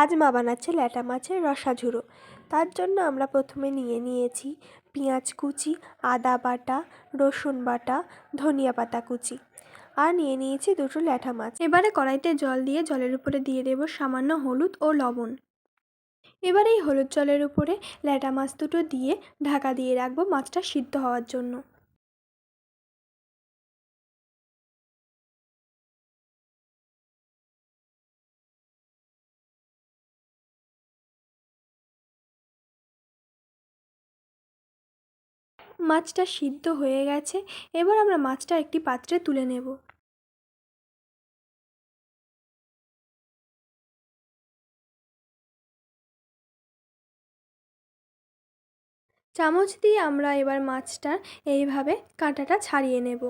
আজ মা বানাচ্ছে ল্যাটা মাছের রসা ঝুড়ো তার জন্য আমরা প্রথমে নিয়ে নিয়েছি পেঁয়াজ কুচি, আদা বাটা, রসুন বাটা, ধনিয়া পাতা কুচি। আর নিয়ে নিয়েছি দুটো ল্যাঠা মাছ। এবারে কড়াইতে জল দিয়ে জলের উপরে দিয়ে দেব সামান্য হলুদ ও লবণ। এবার এই হলুদ জলের উপরে ল্যাটা মাছ দুটো দিয়ে ঢাকা দিয়ে রাখব মাছটা সিদ্ধ হওয়ার জন্য। মাছটা সিদ্ধ হয়ে গেছে, এবার আমরা মাছটা একটি পাত্রে তুলে নেব। চামচ দিয়ে আমরা এবার মাছটার এইভাবে কাঁটাটা ছাড়িয়ে নেব।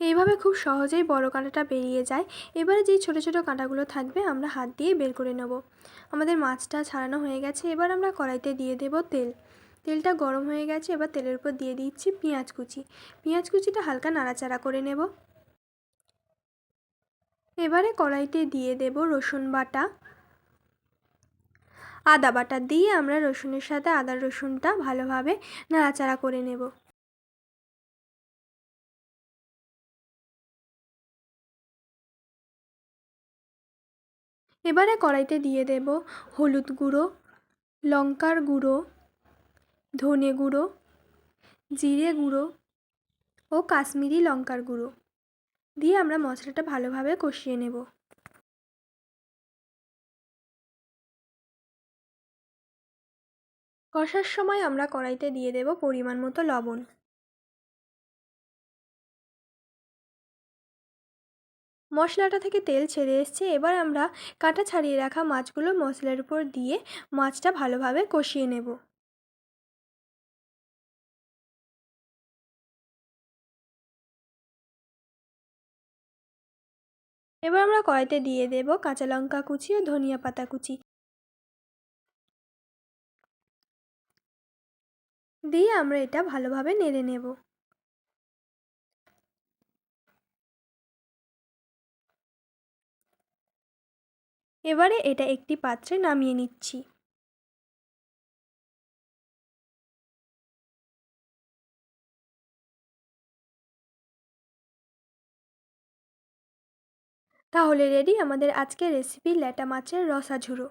এইভাবে খুব সহজেই বড় কাঁটাটা বেরিয়ে যায়। এবারে যেই ছোটো ছোটো কাঁটাগুলো থাকবে, আমরা হাত দিয়ে বের করে নেব। আমাদের মাছটা ছাড়ানো হয়ে গেছে, এবার আমরা কড়াইতে দিয়ে দেব তেল। তেলটা গরম হয়ে গেছে, এবার তেলের উপর দিয়ে দিচ্ছি পেঁয়াজ কুচি। পেঁয়াজ কুচিটা হালকা নাড়াচাড়া করে নেব। এবারে কড়াইতে দিয়ে দেব রসুন বাটা। আদা বাটা দিয়ে আমরা রসুনের সাথে আদা রসুনটা ভালোভাবে নাড়াচাড়া করে নেব। এবারে কড়াইতে দিয়ে দেব হলুদ গুঁড়ো, লঙ্কার গুঁড়ো, ধনে গুঁড়ো, জিরে গুঁড়ো ও কাশ্মীরি লঙ্কার গুঁড়ো। দিয়ে আমরা মশলাটা ভালোভাবে কষিয়ে নেব। কষার সময় আমরা কড়াইতে দিয়ে দেব পরিমাণ মতো লবণ। মশলাটা থেকে তেল ছেড়ে এসছে। এবার আমরা কাঁটা ছাড়িয়ে রাখা মাছগুলো মশলার উপর দিয়ে মাছটা ভালোভাবে কষিয়ে নেব। এবার আমরা কড়াইতে দিয়ে দেব কাঁচা লঙ্কা কুচি ও ধনিয়া পাতা কুচি। দিয়ে আমরা এটা ভালোভাবে নেড়ে নেব। এবারে এটা একটি পাত্রে নামিয়ে নিচ্ছি। তাহলে রেডি আমাদের আজকের রেসিপি ল্যাটা মাছের রসা ঝুড়ো